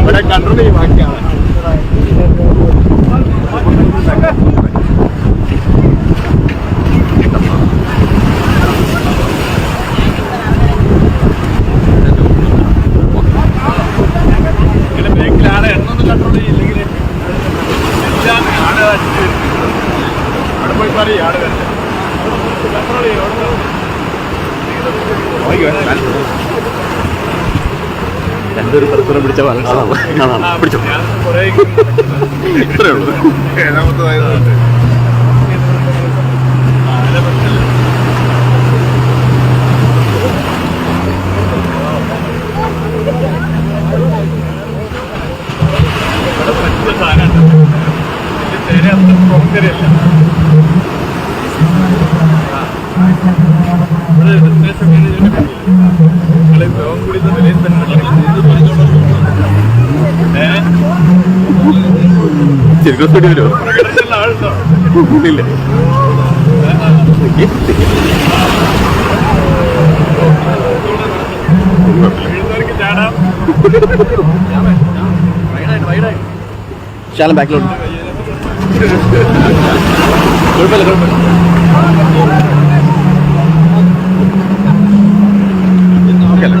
ഇവിടെ കൺട്രോൾ ചെയ്യും കൺട്രോൾ ചെയ്യും രണ്ടൊരു പരസ്പരം പിടിച്ച ബാലൻസ് പിടിച്ചോ. ഇത്രയേ ഉള്ളൂ. ഏഴാമത്തതായതുകൊണ്ട്. ഏഹ് സ്പീഡ് വരുമോ ഇല്ല ശാലം ബാക്കിലോട്ട്. കുഴപ്പമില്ല കുഴപ്പമില്ല. ഓക്കെ അല്ലേ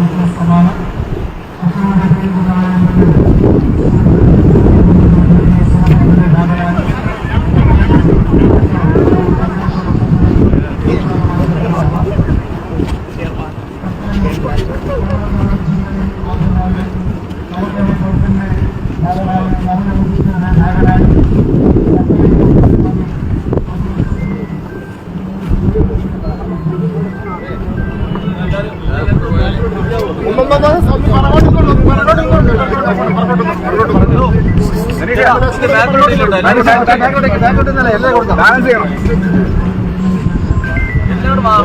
കുറവാ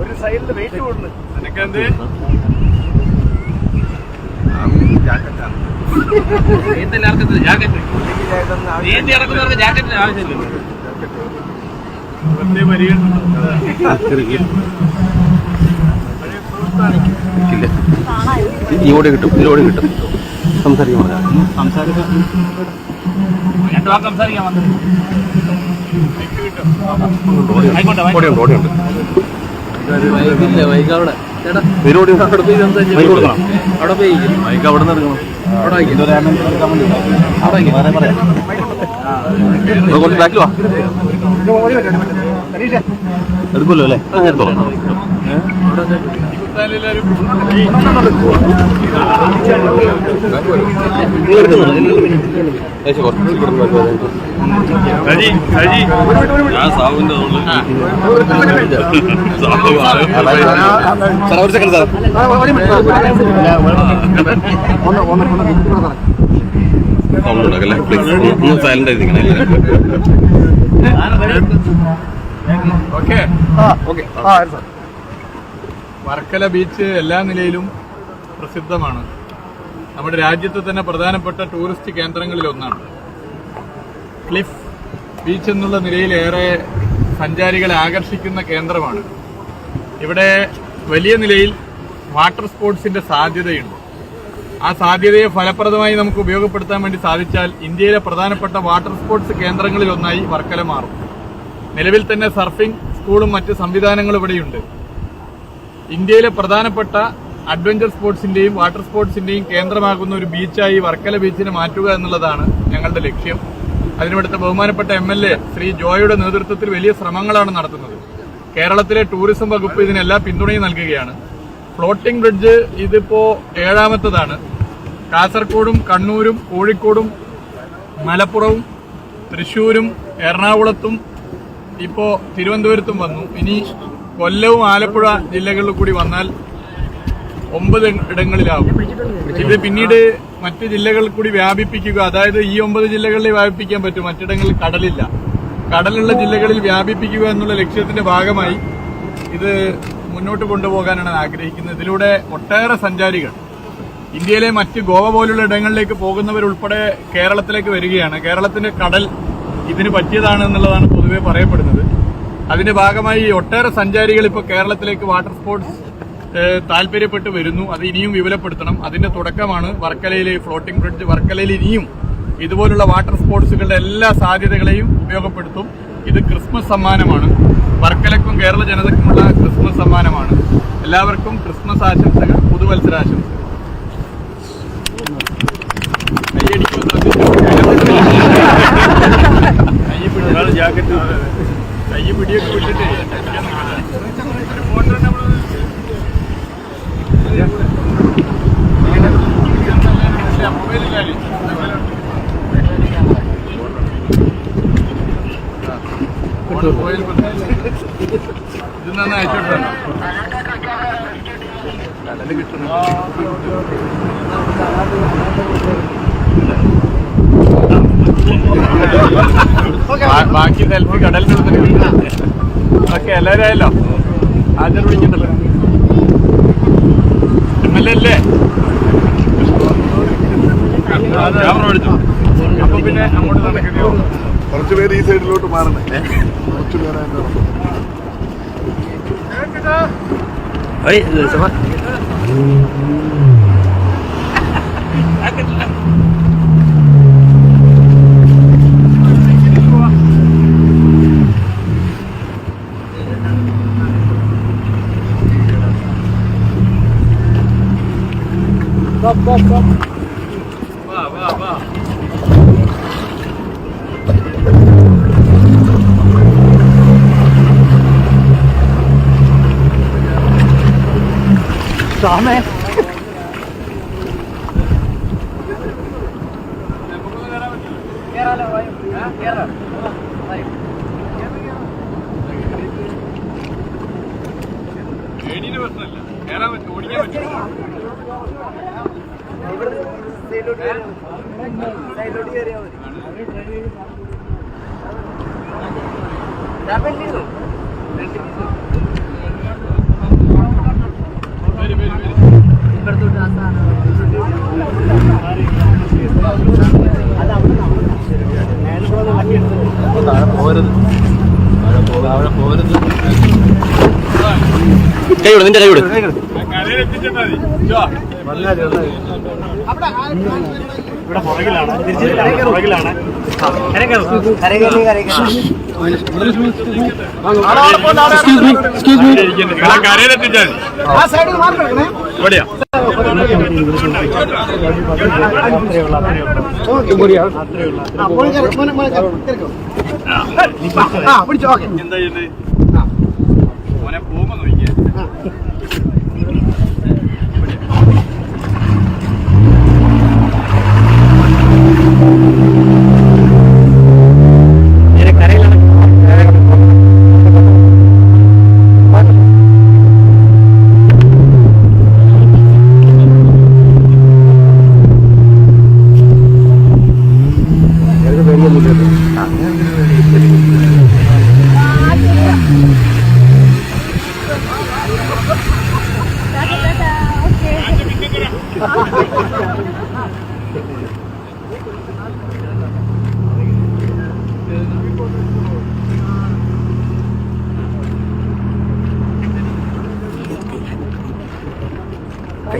ഒരു സൈഡിൽ വെയിറ്റ് കൂടുന്നു നിനക്കെന്ത് പ്രത്യേക പരിഗണന ഇങ്ങോട്ട് കിട്ടും ഇതിലൂടെ കിട്ടും. സംസാരിക്കാൻ പറഞ്ഞാൽ ഓടിയുണ്ട് ഓടിയുണ്ട്. ഇതിലൂടെ കൊടുക്കണം. അവിടെ പോയി മൈക്ക് അവിടെ നിന്ന് എടുക്കണം. ഇവിടെ കുറച്ച് ബാക്കിൽ വാ. എടുക്കുമല്ലോ അല്ലേ? അങ്ങനെ എടുത്തോളാം. നിങ്ങൾ ആ ഓക്കെ. ആ sir okay okay Varkala beach എല്ലാ നിലയിലും പ്രസിദ്ധമാണ്. നമ്മുടെ രാജ്യത്ത് തന്നെ പ്രധാനപ്പെട്ട ടൂറിസ്റ്റ് കേന്ദ്രങ്ങളിൽ ഒന്നാണ്. ക്ലിഫ് ബീച്ച് എന്നുള്ള നിലയിൽ ഏറെ സഞ്ചാരികളെ ആകർഷിക്കുന്ന കേന്ദ്രമാണ്. ഇവിടെ വലിയ നിലയിൽ വാട്ടർ സ്പോർട്സിന്റെ സാധ്യതയുണ്ട്. ആ സാധ്യതയെ ഫലപ്രദമായി നമുക്ക് ഉപയോഗപ്പെടുത്താൻ വേണ്ടി സാധിച്ചാൽ ഇന്ത്യയിലെ പ്രധാനപ്പെട്ട വാട്ടർ സ്പോർട്സ് കേന്ദ്രങ്ങളിൽ ഒന്നായി വർക്കല മാറും. നിലവിൽ തന്നെ സർഫിംഗ് സ്കൂളും മറ്റ് സംവിധാനങ്ങളും ഇവിടെയുണ്ട്. ഇന്ത്യയിലെ പ്രധാനപ്പെട്ട അഡ്വഞ്ചർ സ്പോർട്സിന്റെയും വാട്ടർ സ്പോർട്സിന്റെയും കേന്ദ്രമാകുന്ന ഒരു ബീച്ചായി വർക്കല ബീച്ചിനെ മാറ്റുക എന്നുള്ളതാണ് ഞങ്ങളുടെ ലക്ഷ്യം. അതിനിവിടുത്തെ ബഹുമാനപ്പെട്ട എം ശ്രീ ജോയുടെ നേതൃത്വത്തിൽ വലിയ ശ്രമങ്ങളാണ് നടത്തുന്നത്. കേരളത്തിലെ ടൂറിസം വകുപ്പ് ഇതിനെല്ലാം പിന്തുണയും നൽകുകയാണ്. ഫ്ലോട്ടിംഗ് ബ്രിഡ്ജ് ഇതിപ്പോ ഏഴാമത്തതാണ്. കാസർഗോഡും കണ്ണൂരും കോഴിക്കോടും മലപ്പുറവും തൃശൂരും എറണാകുളത്തും ഇപ്പോ തിരുവനന്തപുരത്തും വന്നു. ഇനി കൊല്ലവും ആലപ്പുഴ ജില്ലകളിൽ കൂടി വന്നാൽ ഒമ്പത് ഇടങ്ങളിലാവും. ഇത് പിന്നീട് മറ്റ് ജില്ലകളിൽ കൂടി വ്യാപിപ്പിക്കുക. അതായത് ഈ ഒമ്പത് ജില്ലകളിൽ വ്യാപിപ്പിക്കാൻ പറ്റും. മറ്റിടങ്ങളിൽ കടലില്ല. കടലുള്ള ജില്ലകളിൽ വ്യാപിപ്പിക്കുക എന്നുള്ള ലക്ഷ്യത്തിന്റെ ഭാഗമായി ഇത് മുന്നോട്ട് കൊണ്ടുപോകാനാണ് ആഗ്രഹിക്കുന്നത്. ഇതിലൂടെ ഒട്ടേറെ സഞ്ചാരികൾ ഇന്ത്യയിലെ മറ്റ് ഗോവ പോലുള്ള ഇടങ്ങളിലേക്ക് പോകുന്നവരുൾപ്പെടെ കേരളത്തിലേക്ക് വരികയാണ്. കേരളത്തിന്റെ കടൽ ഇതിന് പറ്റിയതാണ് എന്നുള്ളതാണ് പൊതുവെ പറയപ്പെടുന്നത്. അതിന്റെ ഭാഗമായി ഒട്ടേറെ സഞ്ചാരികൾ ഇപ്പോൾ കേരളത്തിലേക്ക് വാട്ടർ സ്പോർട്സ് താല്പര്യപ്പെട്ട് വരുന്നു. അത് ഇനിയും വിപുലപ്പെടുത്തണം. അതിന്റെ തുടക്കമാണ് വർക്കലയിലെ ഫ്ലോട്ടിംഗ് ബ്രിഡ്ജ് വർക്കലയിൽ ഇനിയും ഇതുപോലുള്ള വാട്ടർ സ്പോർട്സുകളുടെ എല്ലാ സാധ്യതകളെയും ഉപയോഗപ്പെടുത്തും. ഇത് ക്രിസ്മസ് സമ്മാനമാണ്. വർക്കലക്കും കേരള ജനതയ്ക്കുമുള്ള ക്രിസ്മസ് സമ്മാനമാണ്. എല്ലാവർക്കും ക്രിസ്മസ് ആശംസകൾ പുതുവത്സരാശംസകൾ. ജാക്കറ്റ് കയ്യ് പിടിയൊക്കെ വിട്ടിട്ടേ. ഒരു ഫോട്ടോ ഇല്ല, മൊബൈലില്ലാലേ. ഇത് നന്നായി അയച്ചോട്ടോ കടൽ കിട്ടുന്നു ബാക്കി സെൽഫി കടൽ ഓക്കെ എല്ലാവരും ആയല്ലോ? ആദ്യം വിളിക്കണ്ടല്ലോ എം എൽ എ അല്ലേ? ക്യാമറ എടുത്തു അപ്പൊ പിന്നെ അങ്ങോട്ട് നടക്കുകയോ കുറച്ച് പേര് ഈ സൈഡിലോട്ട് മാറണേ. കുറച്ച് പേരായിട്ട് വാ വാ വാ പേടിയുടെ പ്രശ്നമില്ല കയറാൻ പറ്റും ഓടിക്കാൻ പറ്റും വരും വരും വരും താഴെ പോരുത് താഴെ പോരുത് കൈ വിട് നിന്റെ കൈ ഇവിടെ പുറകിലാണ് പുറകിലാണ് ഇവിടെയാ എന്താ ചെയ്യുന്നത്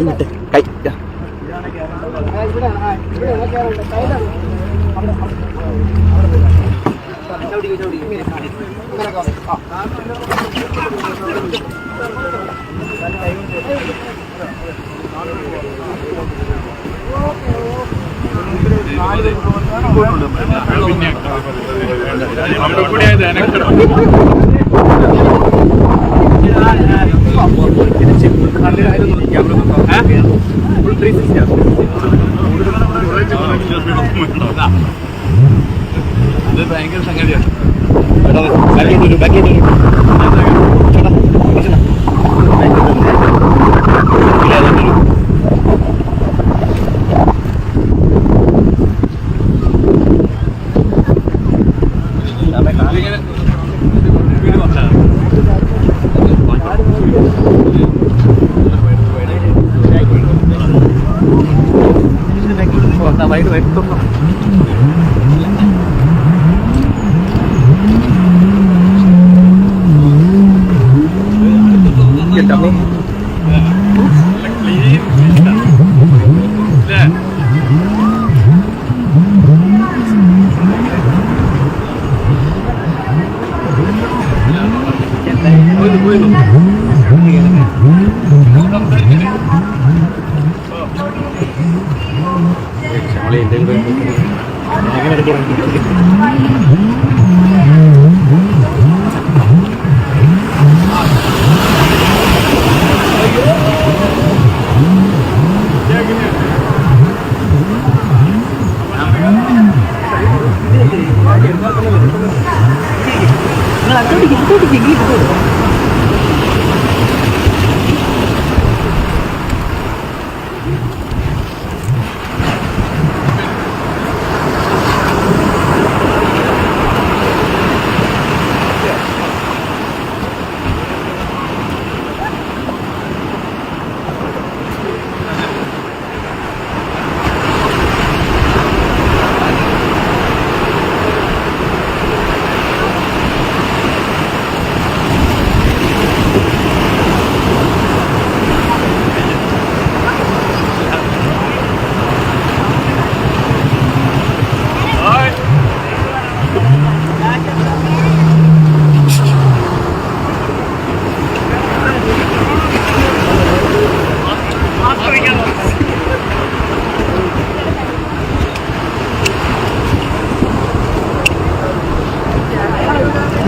കൈ വിട്ട് കൈ ഇതാ. നാല് പിന്നെ അവിടെ കൂടി ആയത് അനക്കണം അത് ഭയങ്കര സംഗതിയാണ് എങ്ങനെ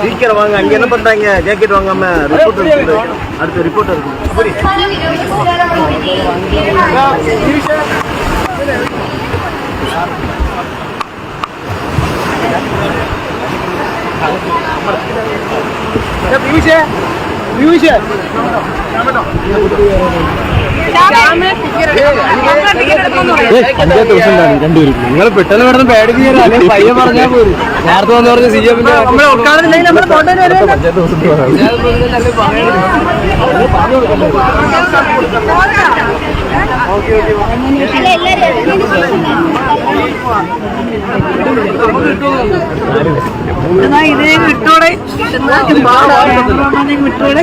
சீக்கிரம் வாங்க. அங்கே என்ன பண்ணுறாங்க ஜாக்கெட் வாங்காம ரிப்போர்ட் இருக்குது அடுத்த ரிப்போர்ட் இருக்குது பியூஷே பியூஷே അഞ്ചാമത്തെ ദിവസം രണ്ടുപേരും നിങ്ങൾ പെട്ടെന്ന് പെട്ടെന്ന് പേടി. പയ്യ പറഞ്ഞാൽ പോലും നേരത്തെ വന്ന് പറഞ്ഞ സി എമ്മിന്റെ പഞ്ചായത്ത് ഇത് കിട്ടൂടെ കിട്ടൂടെ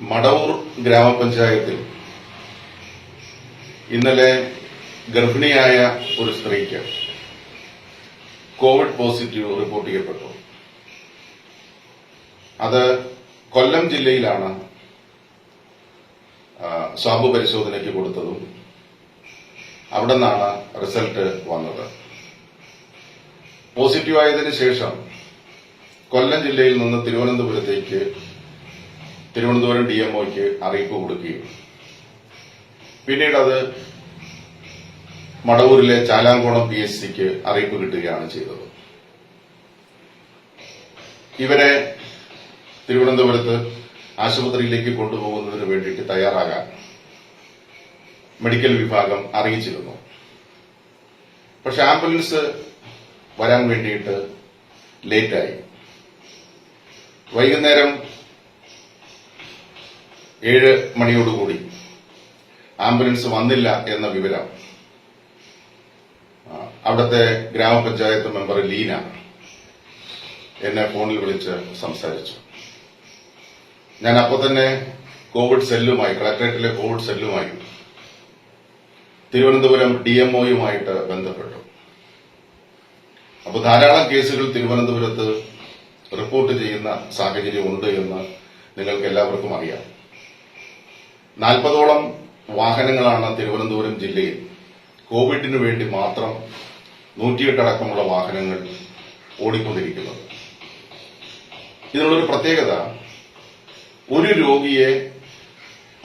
മടവൂർ ഗ്രാമപഞ്ചായത്തിൽ ഇന്നലെ ഗർഭിണിയായ ഒരു സ്ത്രീക്ക് കോവിഡ് പോസിറ്റീവ് റിപ്പോർട്ട് ചെയ്യപ്പെട്ടു. അത് കൊല്ലം ജില്ലയിലാണ് സ്വാബ് പരിശോധനയ്ക്ക് കൊടുത്തതും അവിടെ നിന്നാണ് റിസൾട്ട് വന്നത്. പോസിറ്റീവ് ആയതിനു ശേഷം കൊല്ലം ജില്ലയിൽ നിന്ന് തിരുവനന്തപുരത്തേക്ക് തിരുവനന്തപുരം ഡി എംഒയ്ക്ക് അറിയിപ്പ് കൊടുക്കുകയും. പിന്നീട് അത് മടവൂരിലെ ചാലാങ്കോണം പി എസ് സിക്ക് അറിയിപ്പ് കിട്ടുകയാണ് ചെയ്തത്. ഇവരെ തിരുവനന്തപുരത്ത് ആശുപത്രിയിലേക്ക് കൊണ്ടുപോകുന്നതിന് വേണ്ടിയിട്ട് തയ്യാറാകാൻ മെഡിക്കൽ വിഭാഗം അറിയിച്ചിരുന്നു. പക്ഷെ ആംബുലൻസ് വരാൻ വേണ്ടിയിട്ട് ലേറ്റായി. വൈകുന്നേരം ഏഴ് മണിയോടുകൂടി. ആംബുലൻസ് വന്നില്ല എന്ന വിവരം. അവിടുത്തെ ഗ്രാമപഞ്ചായത്ത് മെമ്പർ ലീന എന്നെ ഫോണിൽ വിളിച്ച് സംസാരിച്ചു. ഞാൻ അപ്പോൾ തന്നെ കോവിഡ് സെല്ലുമായി കളക്ടറേറ്റിലെ കോവിഡ് സെല്ലുമായി തിരുവനന്തപുരം ഡി എംഒയുമായിട്ട് ബന്ധപ്പെട്ടു. അപ്പോൾ ധാരാളം കേസുകൾ തിരുവനന്തപുരത്ത് റിപ്പോർട്ട് ചെയ്യുന്ന സാഹചര്യമുണ്ട് എന്ന് നിങ്ങൾക്ക് എല്ലാവർക്കും അറിയാം. നാൽപ്പതോളം വാഹനങ്ങളാണ് തിരുവനന്തപുരം ജില്ലയിൽ. കോവിഡിന് വേണ്ടി മാത്രം നൂറ്റിയെട്ടടക്കമുള്ള വാഹനങ്ങൾ ഓടിക്കൊണ്ടിരിക്കുന്നത്. ഇതിനുള്ളൊരു പ്രത്യേകത ഒരു രോഗിയെ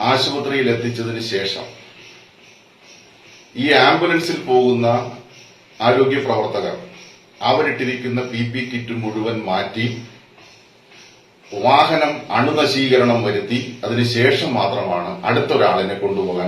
ആശുപത്രിയിൽ എത്തിച്ചതിന് ശേഷം ഈ ആംബുലൻസിൽ പോകുന്ന ആരോഗ്യ പ്രവർത്തകർ അവരിട്ടിരിക്കുന്ന പി പി കിറ്റ് മുഴുവൻ മാറ്റി വാഹനം അണുനശീകരണം വരുത്തി അതിനുശേഷം മാത്രമാണ് അടുത്തൊരാളിനെ കൊണ്ടുപോകാൻ